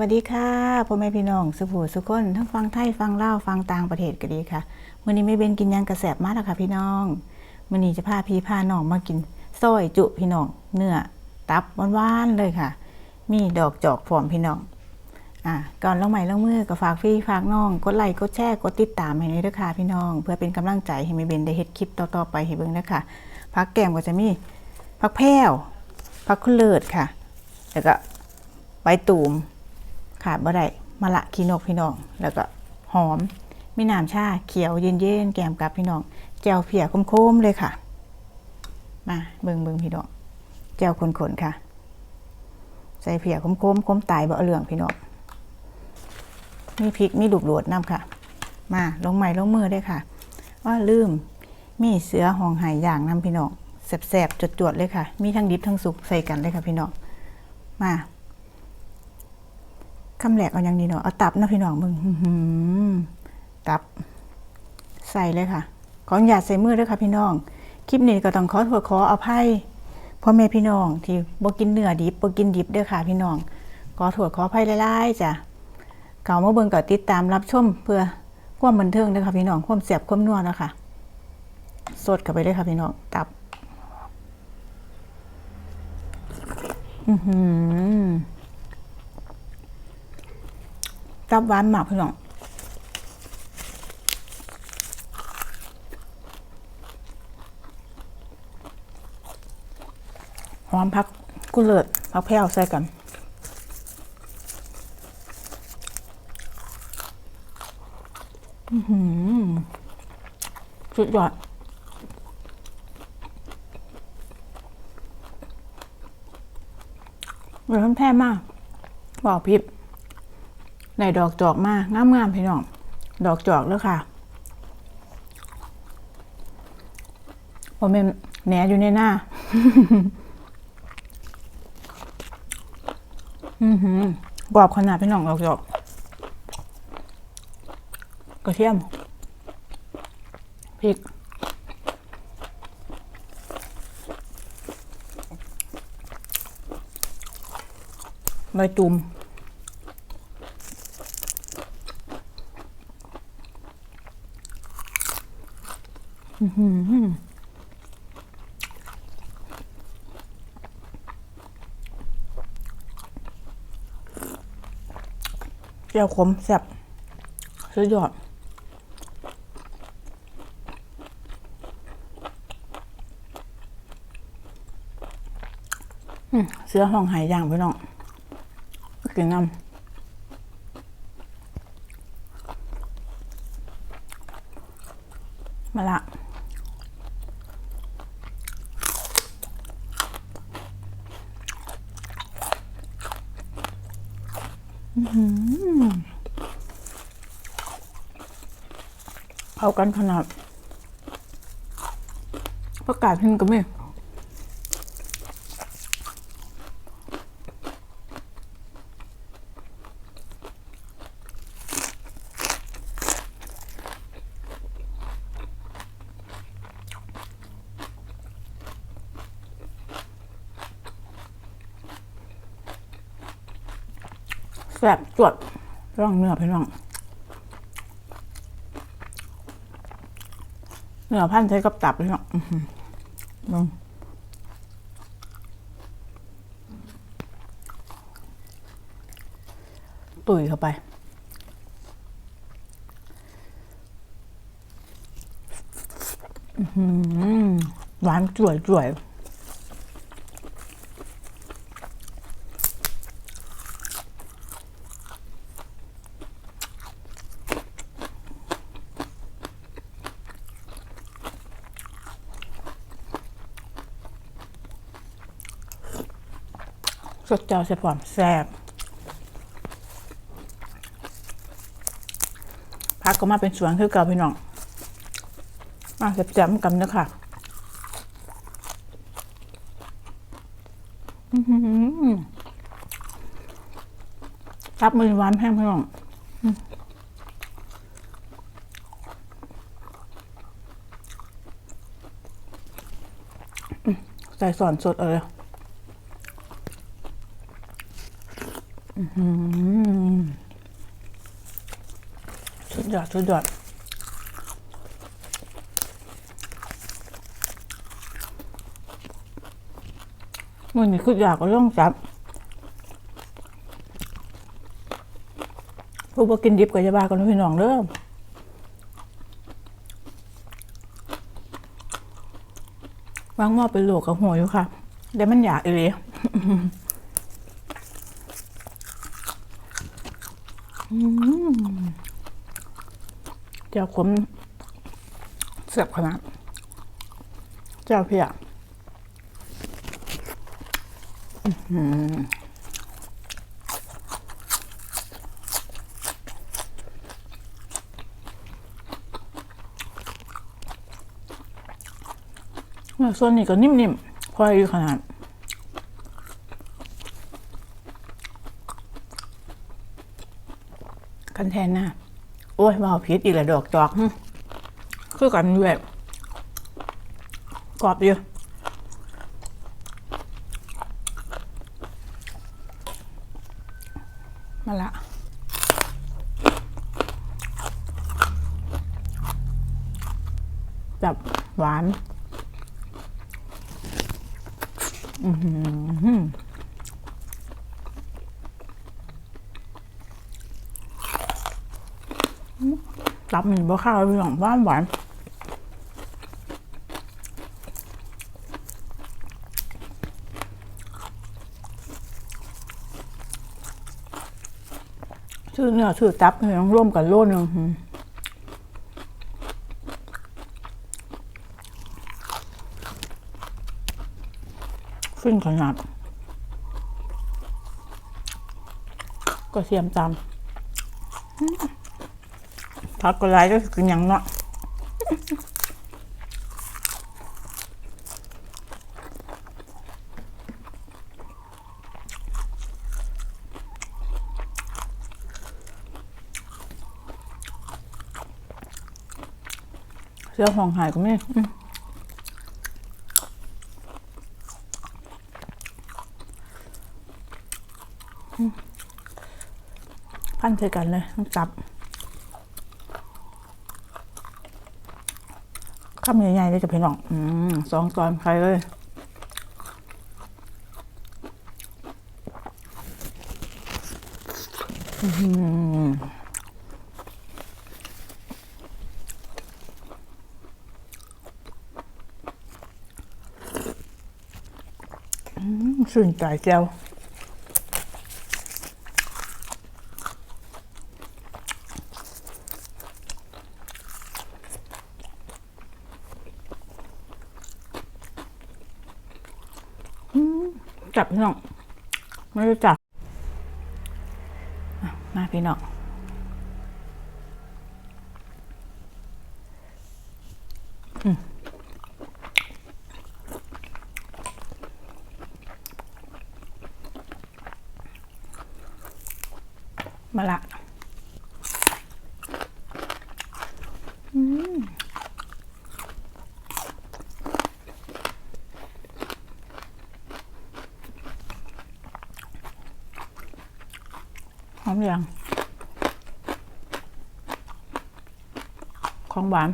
วัสดีค่ะพ่อแม่พี่น้องสุภูสุคนทั้งฟังไทยฟังเล่าฟังต่างประเทศก็ดีค่ะมื้อนี้ไม่เบนกินยังกระแสบมากแล้วค่ะพี่น้องมื้อนี้จะพาพี่พาน้องมากินซอยจุพี่น้องเนื้อตับหวานๆเลยค่ะ มีดอกจอกพร้อมพี่น้องอะก่อนลงใหม่ลงมือก็ฝากพี่ฝากน้อง กดไลค์กดแชร์กดติดตามให้ด้วยด้อค่ะพี่น้อง เพื่อเป็นกำลังใจให้แม่เบนได้เฮ็ดคลิปต่อๆไปให้เบิ่งนะคะผักแกมก็จะมีผักแพรวผักคุเลิศค่ะแล้วก็ใบตูม ขาดบ่ได้มะละขีนกพี่น้อง แล้วก็หอมมีน้ำชาเขียวเย็นๆแกมกับพี่น้องแจวเพียคมๆเลยค่ะ มาเบิงเบิงพี่น้องแจวขนๆค่ะ ใส่เพียคมๆคมตายบ่เอาเรื่องพี่น้องมีพริกมีลูกโดดน้ำค่ะ มาลงไม้ลงมือได้ค่ะว่าลืมมีเสือหองหายอย่างน้ำพี่น้องแสบๆจดๆเลยค่ะ มีทั้งดิบทั้งสุกใส่กันเลยค่ะพี่น้องมา คำแหลกเอาอย่างนี้เนาะเอาตับนะพี่น้องมึงหือตับ ใส่เลยค่ะ ขออนุญาตใส่มือด้วยค่ะพี่น้อง คลิปนี้ก็ต้องขอโทษขออภัยพ่อแม่พี่น้อง ที่บ่กินเนื้อดิบบ่กินดิบด้อค่ะ พี่น้องขอโทษขออภัยหลายๆจ้ะเก่ามาเบิ่งก็ติดตามรับชมเพื่อความบันเทิงด้อค่ะพี่น้องความแซ่บความนัวนะค่ะสดเข้าไปเลยค่ะพี่น้องตับ อือหือ ตับหวานมากพี่น้องหอมพักกุเลิศพักแพ้วใส่กันอือหือสุดยอดเหมือนแพ้มากบอกพิบ ได้ดอกจอกมากงามงามๆพี่น้อง ดอกจอกแล้วค่ะผมเป็นแหนอยู่ในหน้า อือหือกรอบขนาดพี่น้องดอกจอกกระเทียมพริกใบตุ่ม เจียวขมแซ่บสุดยอดเสื้อห้องหายอย่างพี่น้องกินน้ำมาละ เข้ากันขนาดประกาศพิมก็ไม่แซ่บจวดร่องเนื้อพี่น้อง นื้อพันใช้กับตับเลยเนาะลงตุ๋ยเข้าไปอื้อหือหวานจ่วยจ่วย สดเจ้าเสียความแซ่บพักก็มาเป็นสวนคือเก่าพี่น้องมาเสียบจำกันนะค่ะรับมือหวานแห้งพี่น้องใส่สอนสดเออ สุดยอดสุดยอดมันนี่คืออยากก็ต้องจับผู้บ่กินดิบก็จะบากันพี่น้องเด้อวางหม้อเป็นโหลกับหัวอยู่ค่ะเดี๋ยวมันอยากอีเลย เจ้าขมเสียบขนาด เจ้าเพียอื้อหือเนี่ยส่วนนี้ก็นิ่มๆ พออยู่ขนาด กันแทนหน้าโอ้ยมาเอาพิษอีกแล้วดอกจอกคือกันอยู่แบบกรอบอยู่มาละแบบหวาน อือหือ ตับมันบ่ข้าวพี่น้องหวานหวานชื่อเนื้อชื่อตับเนี่ยต้องร่วมกันโลนึงฟินขนาด ก็เสียมตาม ผักก็หลายก็คือหยังเนาะเสื้อห้องหายก็ไม่พันใส่กันเลยต้องจับ ข้ามใหญ่ๆเลยจะพี่น้องอืมสองตอนใครเลยอืมสื่นใจเจ้า จั บพี่น้องไม่รู้จักมาพี่น้องมาละอืมห อมยังของหวาน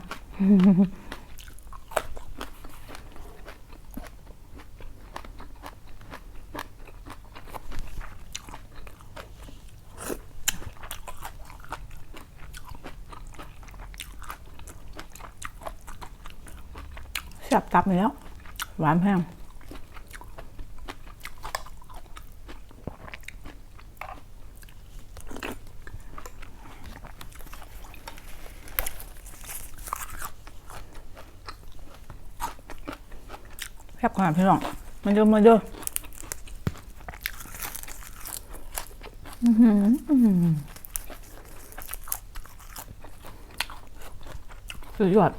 แซ่บตับอยู่แล้ว หวานแพง แซ่บขนาดพี่น้อง มาดูมาดูสุดยอด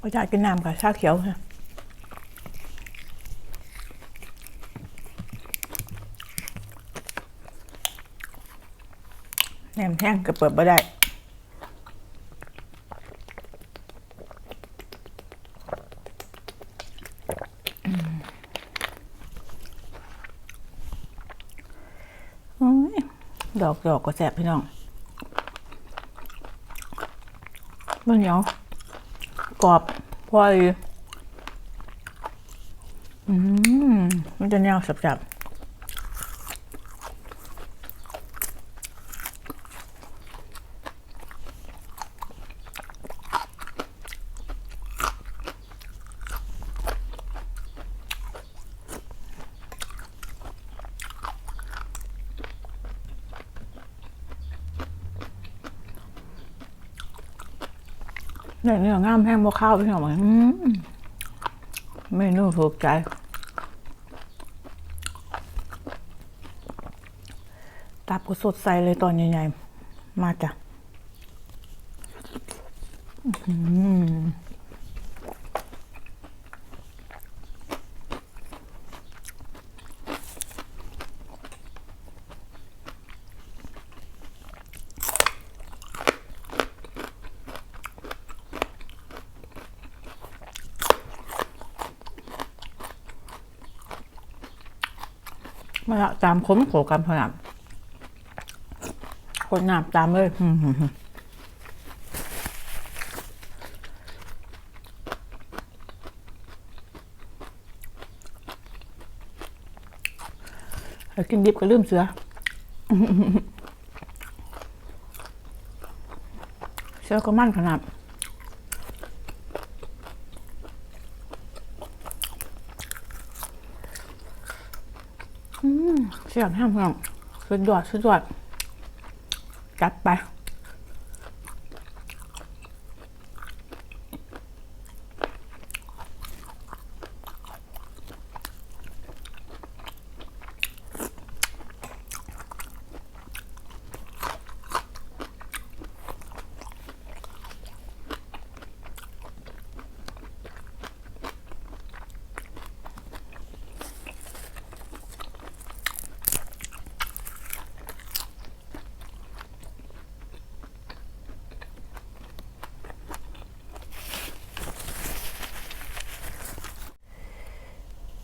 ก็จะกินน้ำกับชาเขียวค่ะ แหนมแห้งก็เปิดบ่ได้โอ้ยดอกดอกก็แสบพี่น้องมันเหนียวกรอบพอดีอืมมันจะแนวสับๆ เนี่ยเนื้องามแห้งบ่ข้าวพี่น้องเมนูถูกใจ ตับก็สดใสเลยตอนใหญ่ๆ มาจ้ะ อืม ละตามค้มโขกันพนับคนหนาบตามเลยกินดิบก็ลืมเสือเสือก็มั่นขนาด อืม เสียงแห้งเพียงสุดยอดสุดยอดจัดไป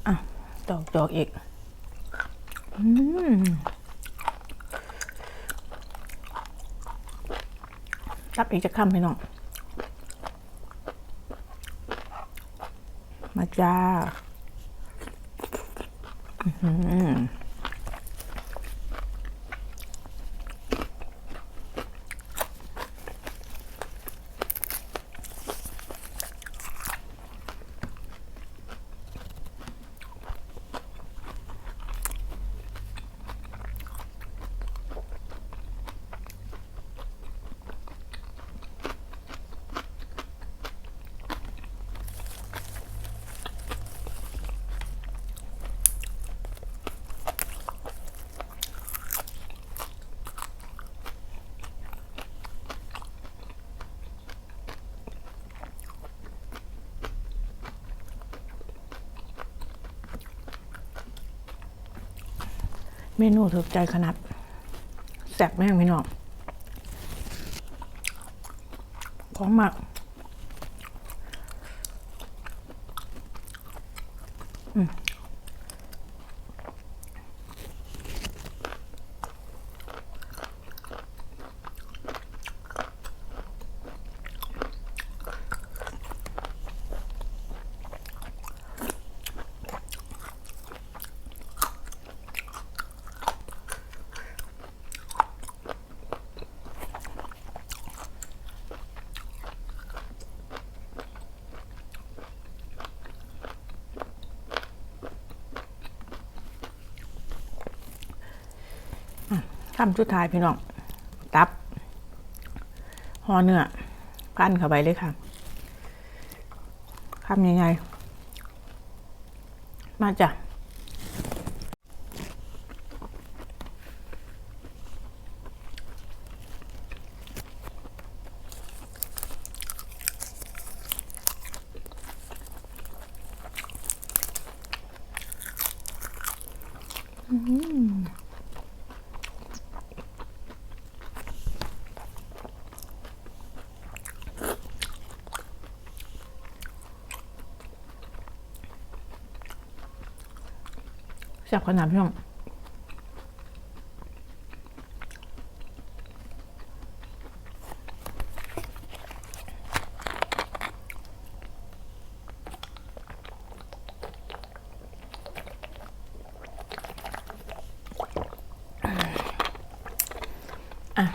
อะด อกดอกอีก อืมรับอีกจะคำพี่น้อง มาจ้า อืม มนูถูกใจขนาดแซ่บแม่งพี่น้องของหมักอืม คำสุดท้ายพี่น้อง ตับห่อเนื้อพันเข้าไปเลยค่ะคำยังไงมาจ้ะ อ ซ่บขนาดพี่น้องอะ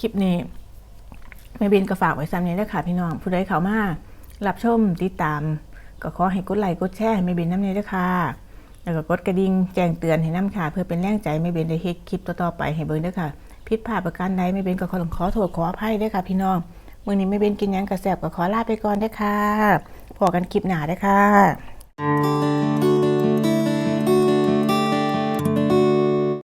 คลิปนี้แม่เบนก็ฝากไว้ซ้ำนี้ด้วยค่ะพี่น้อง ผู้ใดเขามารับชมติดตาม ก็ขอให้กดไลค์กดแชร์ให้แม่เบนน้ำนี้ด้วยค่ะ แล้วก็กดกระดิ่งแจ้งเตือนให้น้ำค่ะ เพื่อเป็นแรงใจไม่เบนได้เฮ็ดคลิปต่อๆไปให้เบิ่งด้วยค่ะผิดพลาดประการใดไม่เบนก็ขอขอโทษขออภัยด้วยค่ะ พี่น้องมื่อนี้ไม่เบนกินยังกระแสบก็ขอลาไปก่อนด้อค่ะพอกันคลิปหนาด้อค่ะ